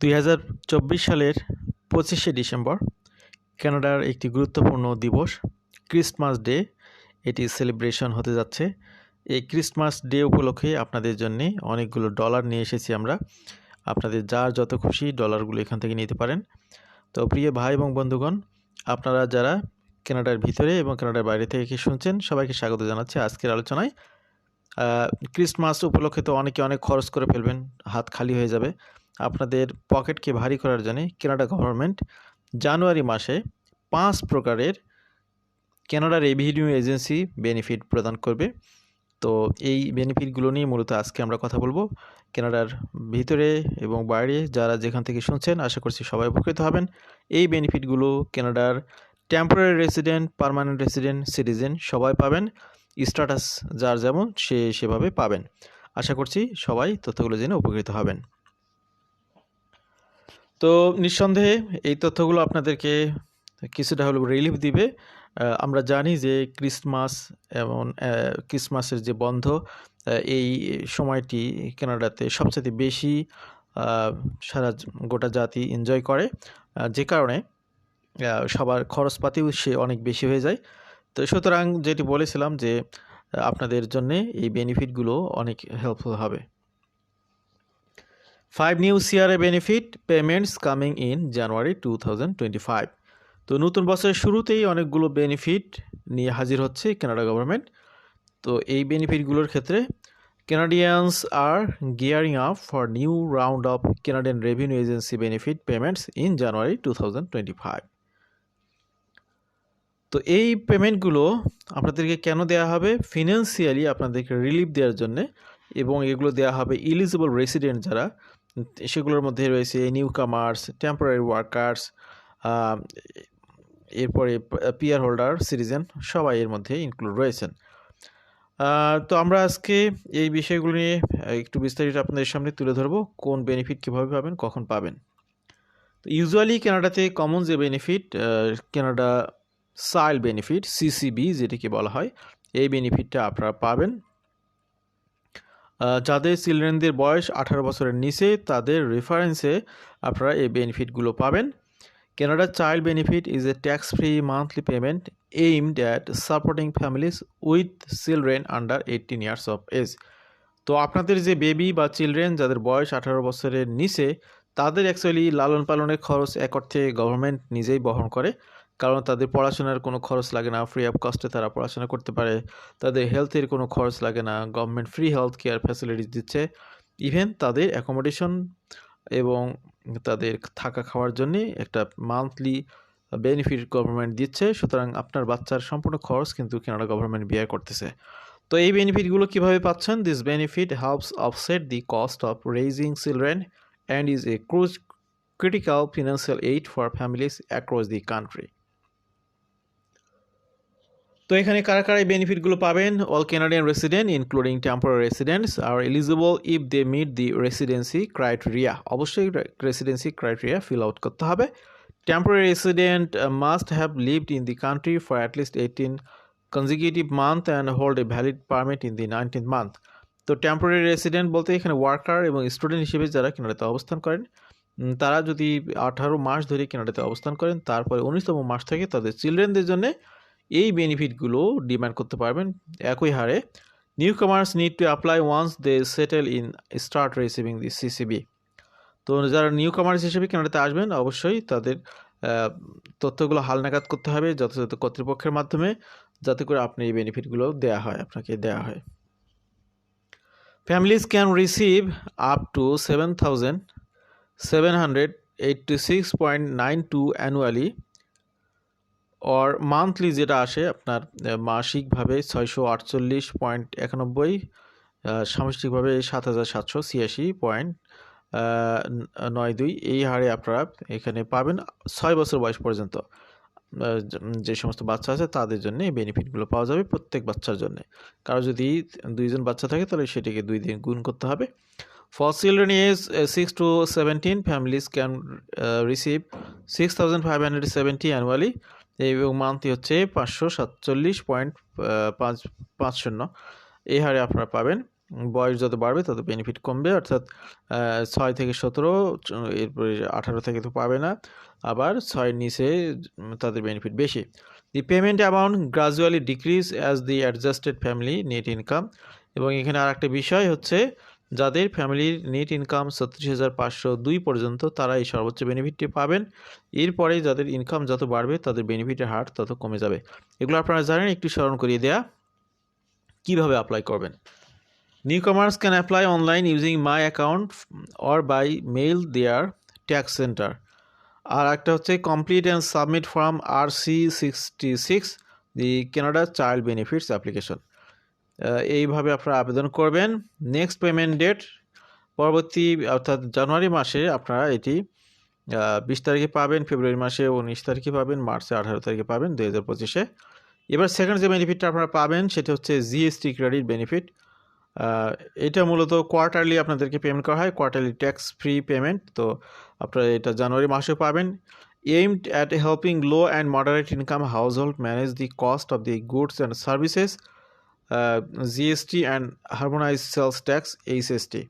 দুই হাজার চব্বিশ সালের পঁচিশে ডিসেম্বর, কানাডার একটি গুরুত্বপূর্ণ দিবস, ক্রিসমাস ডে, এটি সেলিব্রেশন হতে যাচ্ছে। এই ক্রিসমাস ডে উপলক্ষে আপনাদের জন্যে অনেকগুলো ডলার নিয়ে এসেছি আমরা। আপনাদের যার যত খুশি ডলারগুলো এখান থেকে নিতে পারেন। তো প্রিয় ভাই এবং বন্ধুগণ, আপনারা যারা কানাডার ভিতরে এবং কানাডার বাইরে থেকে শুনছেন, সবাইকে স্বাগত জানাচ্ছি আজকের আলোচনায়। ক্রিসমাস উপলক্ষে তো অনেকে অনেক খরচ করে ফেলবেন, হাত খালি হয়ে যাবে। আপনাদের পকেটকে ভারী করার জন্য কানাডা গভর্নমেন্ট জানুয়ারি মাসে পাঁচ প্রকারের কানাডা রেভিনিউ এজেন্সি বেনিফিট প্রদান করবে। তো এই বেনিফিটগুলো নিয়ে মূলত আজকে আমরা কথা বলব। কানাডার ভিতরে এবং বাইরে যারা যেখান থেকে শুনছেন, আশা করছি সবাই উপকৃত হবেন। এই বেনিফিটগুলো কানাডার temporary resident, permanent resident, citizen সবাই পাবেন। স্ট্যাটাস যার যেমন সে সেভাবে পাবেন। আশা করছি সবাই তথ্যগুলো জেনে উপকৃত হবেন। তো নিঃসন্দেহে এই তথ্যগুলো আপনাদেরকে কিছুটা হলেও রিলিফ দিবে। আমরা জানি যে ক্রিসমাস এবং ক্রিসমাসের যে বন্ধ এই সময়টি কানাডাতে সবচেয়ে বেশি সারা গোটা জাতি এনজয় করে। যে কারণে সবার খরচপাতিও সে অনেক বেশি হয়ে যায়। তো সুতরাং যেটি বলেছিলাম যে, আপনাদের জন্যে এই বেনিফিটগুলো অনেক হেল্পফুল হবে। Five new CRA benefit payments coming in January two thousand twenty five তো নতুন বছরের শুরুতেই অনেকগুলো বেনিফিট নিয়ে হাজির হচ্ছে কানাডা গভর্নমেন্ট তো এই বেনিফিটগুলোর ক্ষেত্রে Canadians are gearing up for new round of Canadian Revenue Agency benefit payments in January 2025 তো এই পেমেন্টগুলো আপনাদেরকে কেন দেওয়া হবে? ফিনান্সিয়ালি আপনাদেরকে রিলিফ দেওয়ার জন্যে এবং এগুলো দেওয়া হবে ইলিজিবল রেসিডেন্ট যারা সেগুলোর মধ্যে রয়েছে নিউ কামার্স টেম্পোরারি ওয়ার্কার্স এরপরে পিয়ার হোল্ডার সিটিজেন সবাই এর মধ্যে ইনক্লুড রয়েছেন। তো আমরা আজকে এই বিষয়গুলো নিয়ে একটু বিস্তারিত আপনাদের সামনে তুলে ধরবো, কোন বেনিফিট কীভাবে পাবেন, কখন পাবেন। তো ইউজুয়ালি কানাডাতে কমন যে benefit Canada child benefit CCB যেটিকে বলা হয়, এই বেনিফিটটা আপনারা পাবেন। যাদের চিলড্রেনদের বয়স আঠারো বছরের নিচে, তাদের রেফারেন্সে আপনারা এই বেনিফিটগুলো পাবেন Canada Child Benefit is a tax-free monthly payment aimed at supporting families with children under 18 years of age. তো আপনাদের যে বেবি বা চিলড্রেন যাদের বয়স আঠারো বছরের নিচে, তাদের অ্যাকচুয়ালি লালন পালনের খরচ এক অর্থে গভর্নমেন্ট নিজেই বহন করে কারণ তাদের পড়াশোনার কোনো খরচ লাগে না ফ্রি অফ কস্টে তারা পড়াশোনা করতে পারে। তাদের হেলথের কোনো খরচ লাগে না government free health care facilities দিচ্ছে। ইভেন তাদের অ্যাকোমোডেশন এবং তাদের থাকা খাওয়ার জন্য একটা মান্থলি বেনিফিট গভর্নমেন্ট দিচ্ছে, সুতরাং আপনার বাচ্চার সম্পূর্ণ খরচ কিন্তু কানাডা গভর্নমেন্ট বিয়ার করতেছে। তো এই বেনিফিটগুলো কীভাবে পাচ্ছেন? This benefit helps offset the cost of raising children and is a crucial critical financial aid for families across the country তো এখানে কারা কারা বেনিফিটগুলো পাবেন? All Canadian resident including temporary residents are eligible if they meet the residency criteria অবশ্যই residency criteria fill out করতে হবে। Temporary resident must have lived in the country for at least eighteen consecutive month and hold a valid permit in the nineteen month তো temporary resident বলতে এখানে worker এবং student হিসেবে যারা কেনাডাতে অবস্থান করেন তারা যদি আঠারো মাস ধরে কেনাডাতে অবস্থান করেন, তারপরে উনিশতম মাস থেকে তাদের চিলড্রেনদের জন্য এই বেনিফিটগুলো ডিমান্ড করতে পারবেন একই হারে। Newcomers need to apply once they settle in start receiving the CCB তো যারা নিউ কামার্স হিসেবে কেনাডাতে আসবেন, অবশ্যই তাদের তথ্যগুলো হালনাগাদ করতে হবে যথাযথ কর্তৃপক্ষের মাধ্যমে, যাতে করে আপনি এই বেনিফিটগুলো দেওয়া হয়, আপনাকে দেওয়া হয়। Families can receive up to seven thousand seven hundred eighty six point nine two annually or monthly যেটা আসে আপনার মাসিকভাবে ছয়শো আটচল্লিশ পয়েন্ট একানব্বই সামষ্টিকভাবে সাত হাজার সাতশো ছিয়াশি পয়েন্ট নয় দুই। এই হারে আপনারা এখানে পাবেন ছয় বছর বয়স পর্যন্ত যে- সমস্ত বাচ্চা আছে তাদের জন্য এই বেনিফিটগুলো পাওয়া যাবে প্রত্যেক বাচ্চার জন্য। কারও যদি দুইজন বাচ্চা থাকে তাহলে সেটিকে দুই দিন গুণ করতে হবে। For children age six to seventeen families can receive six thousand five hundred seventy annually এবং মান্থলি হচ্ছে পাঁচশো সাতচল্লিশ পয়েন্ট পাঁচ পাঁচ শূন্য এই হারে আপনারা পাবেন। বয়স যত বাড়বে তত বেনিফিট কমবে, অর্থাৎ ছয় থেকে সতেরো, এরপরে আঠারো থেকে তো পাবে না, আবার ছয়ের নিচে তাদের বেনিফিট বেশি। The payment amount gradually decrease as the adjusted family net income এবং এখানে আর একটা বিষয় হচ্ছে যাদের ফ্যামিলির নেট ইনকাম ছত্রিশ হাজার পাঁচশো দুই পর্যন্ত তারা এই সর্বোচ্চ বেনিফিটটি পাবেন। এরপরে যাদের ইনকাম যত বাড়বে, তাদের বেনিফিটের হার তত কমে যাবে। এগুলো আপনারা জানেন, একটু স্মরণ করিয়ে দেয়া। কীভাবে অ্যাপ্লাই করবেন? Newcomers can apply online using My Account or by mail their tax center. আর একটা হচ্ছে complete and submit form R C sixty six the Canada child benefits application এইভাবে আপনারা আবেদন করবেন। নেক্সট পেমেন্ট ডেট পরবর্তী, অর্থাৎ জানুয়ারি মাসে আপনারা এটি বিশ তারিখে পাবেন, ফেব্রুয়ারি মাসে উনিশ তারিখে পাবেন, মার্চে আঠারো তারিখে পাবেন দুই হাজার পঁচিশে। এবার সেকেন্ড যে বেনিফিটটা আপনারা পাবেন, সেটা হচ্ছে জিএসটি ক্রেডিট বেনিফিট এটা মূলত কোয়ার্টারলি আপনাদেরকে পেমেন্ট করা হয় কোয়ার্টারলি ট্যাক্স ফ্রি পেমেন্ট তো আপনারা এটা জানুয়ারি মাসেও পাবেন। Aimed at helping low and moderate income household manage the cost of the goods and services GST and harmonize sales tax HST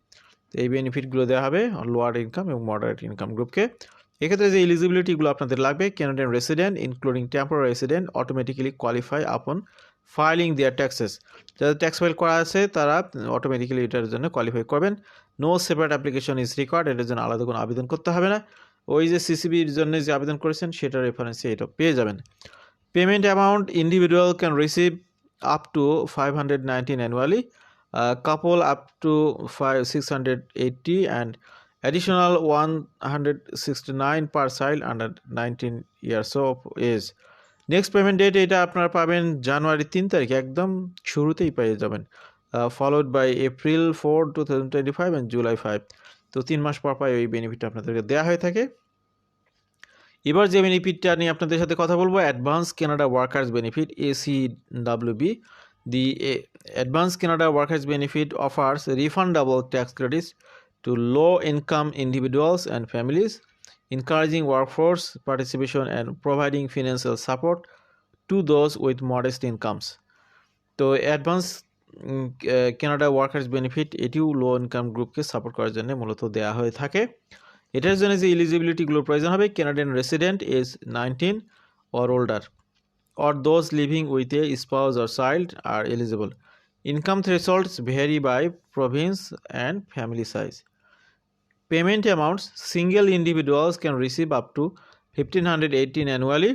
এই বেনিফিটগুলো দেওয়া হবে লোয়ার ইনকাম এবং মডারেট ইনকাম গ্রুপকে এক্ষেত্রে যে এলিজিবিলিটিগুলো আপনাদের লাগবে Canadian resident including temporary resident automatically qualify upon filing their taxes যাদের ট্যাক্স ফাইল করা আছে, তারা অটোমেটিক্যালি এটার জন্য কোয়ালিফাই করবেন। No separate application is required এটার জন্য আলাদা কোনো আবেদন করতে হবে না। ওই যে সিসিবির জন্য যে আবেদন করেছেন, সেটার রেফারেন্সে এটা পেয়ে যাবেন। Payment amount individual can receive couple up to five six hundred eighty and additional one hundred sixty nine per child under nineteen years of age next payment date এটা আপনারা পাবেন জানুয়ারি তিন তারিখ, একদম শুরুতেই পেয়ে যাবেন followed by April four two thousand twenty five and July five তো তিন মাস পর পর এই বেনিফিটটা আপনাদেরকে দেওয়া হয়ে থাকে। এবার যে বেনিফিটটা নিয়ে আপনাদের সাথে কথা বলব advance Canada workers benefit AC WB the advance Canada workers benefit offers refundable tax credits to low income individuals and families, encouraging workforce participation and providing financial support to those with modest incomes. তো advance Canada workers benefit এটিও low income গ্রুপকে support করার জন্য মূলত দেওয়া হয়ে থাকে এটার জন্য যে এলিজিবিলিটিগুলোর প্রয়োজন হবে Canadian resident age nineteen or older or those living with a spouse or child are eligible income thresholds vary by province and family size payment amounts single individuals can receive up to fifteen hundred eighteen annually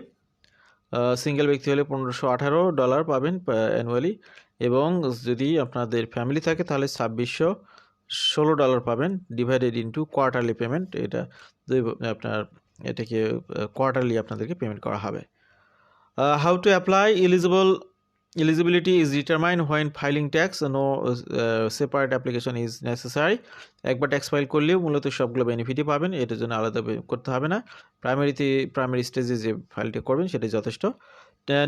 single ব্যক্তি হলে পনেরোশো আঠারো dollar পাবেন annually এবং যদি আপনাদের family থাকে, তাহলে ছাব্বিশশো ষোলো ডলার পাবেন ডিভাইডেড ইন্টু কোয়ার্টারলি পেমেন্ট এটা দুই আপনার এটাকে কোয়ার্টারলি আপনাদেরকে পেমেন্ট করা হবে। How to apply eligible is determined when filing tax no uh, separate application is necessary একবার ট্যাক্স ফাইল করলেও মূলত সবগুলো বেনিফিটই পাবেন এটার জন্য আলাদা করতে হবে না। প্রাইমারিতে প্রাইমারি স্টেজে যে ফাইলটি করবেন সেটাই যথেষ্ট।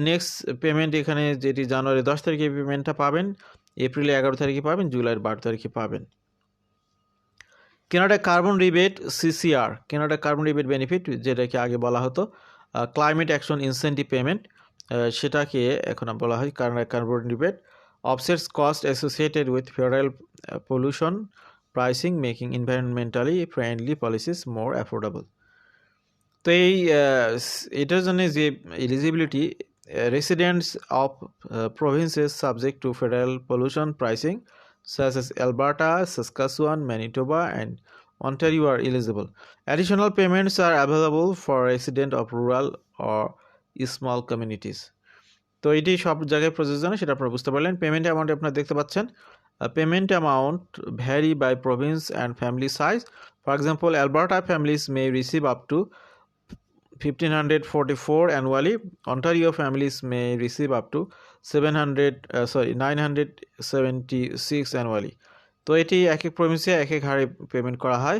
নেক্সট পেমেন্ট এখানে যেটি জানুয়ারি দশ তারিখে পেমেন্টটা পাবেন এপ্রিলে এগারো তারিখে পাবেন জুলাইয়ের বারো তারিখে পাবেন। Canada carbon rebate CCR, Canada carbon rebate benefit, যেটাকে আগে বলা হতো ক্লাইমেট অ্যাকশন ইনসেন্টিভ পেমেন্ট সেটাকে এখন বলা হয় কারণ carbon rebate, offsets cost associated with federal pollution pricing, making environmentally friendly policies more affordable. তো এই এটার জন্য যে eligibility residents of provinces subject to federal pollution pricing such as Alberta, Saskatchewan, Manitoba, and Ontario are eligible. Additional payments are available for residents of rural or small communities. তো এটি সব জায়গায় প্রযোজ্য না সেটা আপনারা বুঝতে পারলেন পেমেন্ট অ্যামাউন্ট আপনারা দেখতে পাচ্ছেন payment amount vary by province and family size for example Alberta families may receive up to 1544 annually. Ontario families may receive up to 700 uh, sorry 976 annually. তো এটি এক এক প্রভিন্সে এক এক হারে পেমেন্ট করা হয়।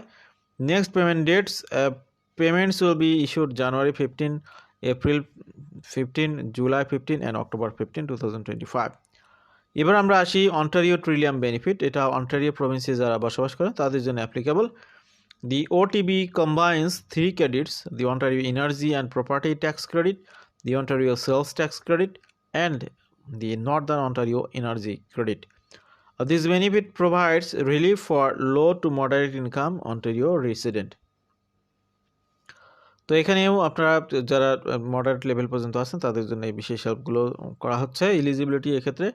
Next payment dates payments will be issued January fifteen April fifteen July fifteen and October fifteen two thousand এবার আমরা আসি অন্টারিও ট্রিলিয়াম বেনিফিট এটা অন্টারিও প্রভিন্সে যারা বসবাস করেন তাদের জন্য applicable The OTB combines three credits the Ontario Energy and Property Tax Credit, the Ontario Sales Tax Credit, and the Northern Ontario Energy Credit. Uh, this benefit provides relief for low to moderate income Ontario resident. তো এখানেও আপনারা যারা moderate level পর্যন্ত আছেন তাদের জন্য এই বিশেষ হেল্পগুলো করা হচ্ছে এলিজিবিলিটি এক্ষেত্রে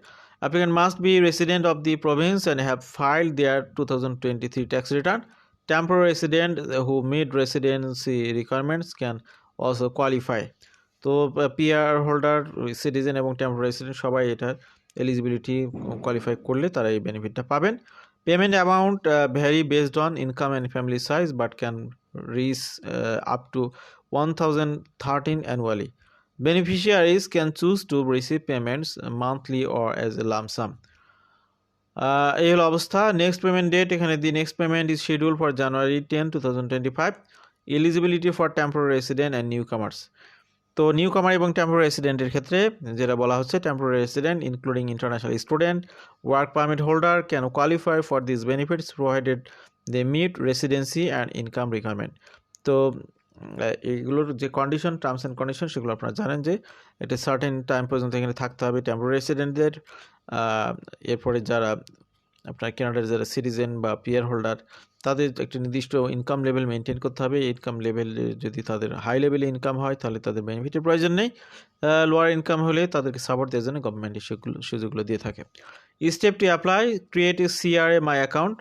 applicant must be resident of the province and have filed their two thousand twenty three tax return temporary resident who meet residency requirements can also qualify তো পিআর হোল্ডার সিটিজেন এবং টেম্পোরারি রেসিডেন্ট সবাই এটার eligibility qualify করলে তারা এই বেনিফিটটা পাবেন। Payment amount vary based on income and family size but can reach up to one thousand thirteen annually choose to receive payments monthly or as a lump sum আহ, এই হলো অবস্থা। নেক্সট পেমেন্ট ডেট এখানে the next payment is schedule for January ten two thousand twenty five eligibility for temporary resident and newcomers তো new কামার এবং temporary রেসিডেন্টের ক্ষেত্রে, যেটা বলা হচ্ছে temporary resident including international student work permit holder can qualify for this benefits provided they meet residency and income requirement তো এগুলোর যে কন্ডিশন টার্মস অ্যান্ড কন্ডিশন সেগুলো আপনারা জানেন যে এটা সার্টেন টাইম পর্যন্ত এখানে থাকতে হবে টেম্পোরারি রেসিডেন্টদের এরপরে যারা আপনার কানাডার যারা সিটিজেন বা পিয়ার হোল্ডার তাদের একটা নির্দিষ্ট ইনকাম লেভেল মেনটেন করতে হবে। ইনকাম লেভেল যদি তাদের হাই লেভেলে ইনকাম হয়, তাহলে তাদের বেনিফিটের প্রয়োজন নেই। লোয়ার ইনকাম হলে তাদেরকে সাপোর্ট দেওয়ার জন্য গভর্নমেন্ট সেগুলো, সুযোগগুলো দিয়ে থাকে। Step to apply create a CRA my account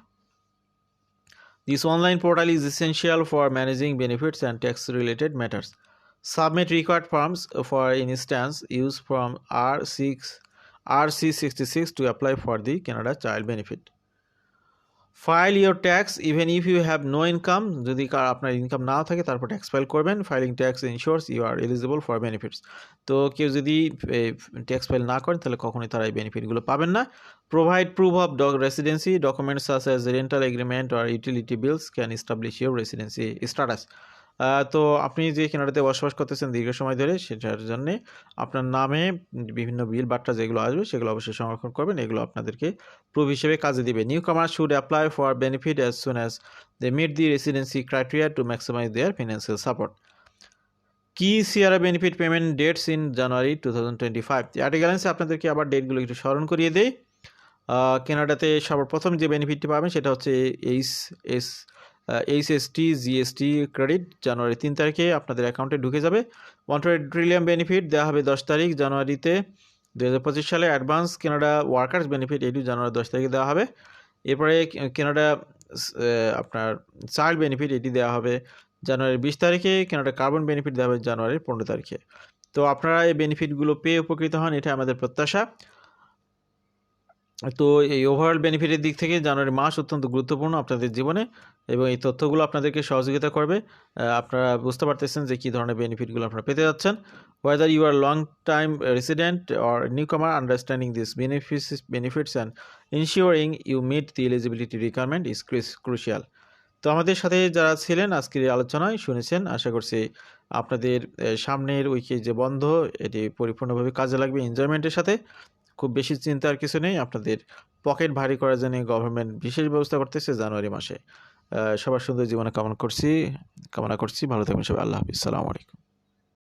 This online portal is essential for managing benefits and tax related matters. Submit required forms for instance use from R6 RC66 to apply for the Canada Child Benefit. File your tax even if you have no income যদি আপনার income না থাকে, তারপর tax file করবেন। Filing tax ensures you are eligible for benefits তো কেউ যদি tax file না করেন, তাহলে কখনোই তারা এই বেনিফিটগুলো পাবেন না। Provide proof of the residency documents such as rental agreement or utility bills can establish your residency status তো আপনি যে কেনাডাতে বসবাস করতেছেন দীর্ঘ সময় ধরে সেটার জন্য আপনার নামে বিভিন্ন বিল বাট্টা যেগুলো আসবে সেগুলো অবশ্যই সংরক্ষণ করবেন। এগুলো আপনাদেরকে প্রুফ হিসেবে কাজে দিবে। Newcomer should apply for benefit as soon as they meet the residency criteria to maximize their financial support key CRA benefit payment dates in January two thousand twenty five আপনাদেরকে আবার ডেটগুলো একটু স্মরণ করিয়ে আহ, কেনাডাতে সর্বপ্রথম যে বেনিফিটটি পাবেন সেটা হচ্ছে H S H S T GST credit জানুয়ারি তিন তারিখে আপনাদের অ্যাকাউন্টে ঢুকে যাবে। ওয়ান ট্রিলিয়ন বেনিফিট দেওয়া হবে দশ তারিখ, জানুয়ারিতে দু হাজার পঁচিশ সালে। অ্যাডভান্স কেনাডা ওয়ার্কার্স বেনিফিট এটি জানুয়ারি দশ তারিখে দেওয়া হবে। এরপরে কেনাডা আপনার চাইল্ড বেনিফিট এটি দেওয়া হবে জানুয়ারির বিশ তারিখে। কেনাডা কার্বন বেনিফিট দেওয়া হবে জানুয়ারির পনেরো তারিখে। তো আপনারা এই বেনিফিটগুলো পেয়ে উপকৃত হন এটা আমাদের প্রত্যাশা। তো এই ওভারঅল বেনিফিটের দিক থেকে জানুয়ারি মাস অত্যন্ত গুরুত্বপূর্ণ আপনাদের জীবনে এবং এই তথ্যগুলো আপনাদেরকে সহযোগিতা করবে। আপনারা বুঝতে পারতেছেন যে কী ধরনের বেনিফিটগুলো আপনারা পেতে যাচ্ছেন। Whether you are long time resident or newcomer understanding this benefits benefits and ensuring you meet the eligibility requirement is crucial তো আমাদের সাথে যারা ছিলেন আজকের আলোচনায় শুনেছেন, আশা করছি আপনাদের সামনের উইকে যে বন্ধ, এটি পরিপূর্ণভাবে কাজে লাগবে এনজয়মেন্টের সাথে। খুব বেশি চিন্তার কিছু নেই। আপনাদের পকেট ভারী করার জন্য গভর্নমেন্ট বিশেষ ব্যবস্থা করতেছে জানুয়ারি মাসে। সবার সুন্দর জীবনে কামনা করছি কামনা করছি। ভালো থাকবেন সবাই। আল্লাহ হাফিজ। সালামু আলাইকুম।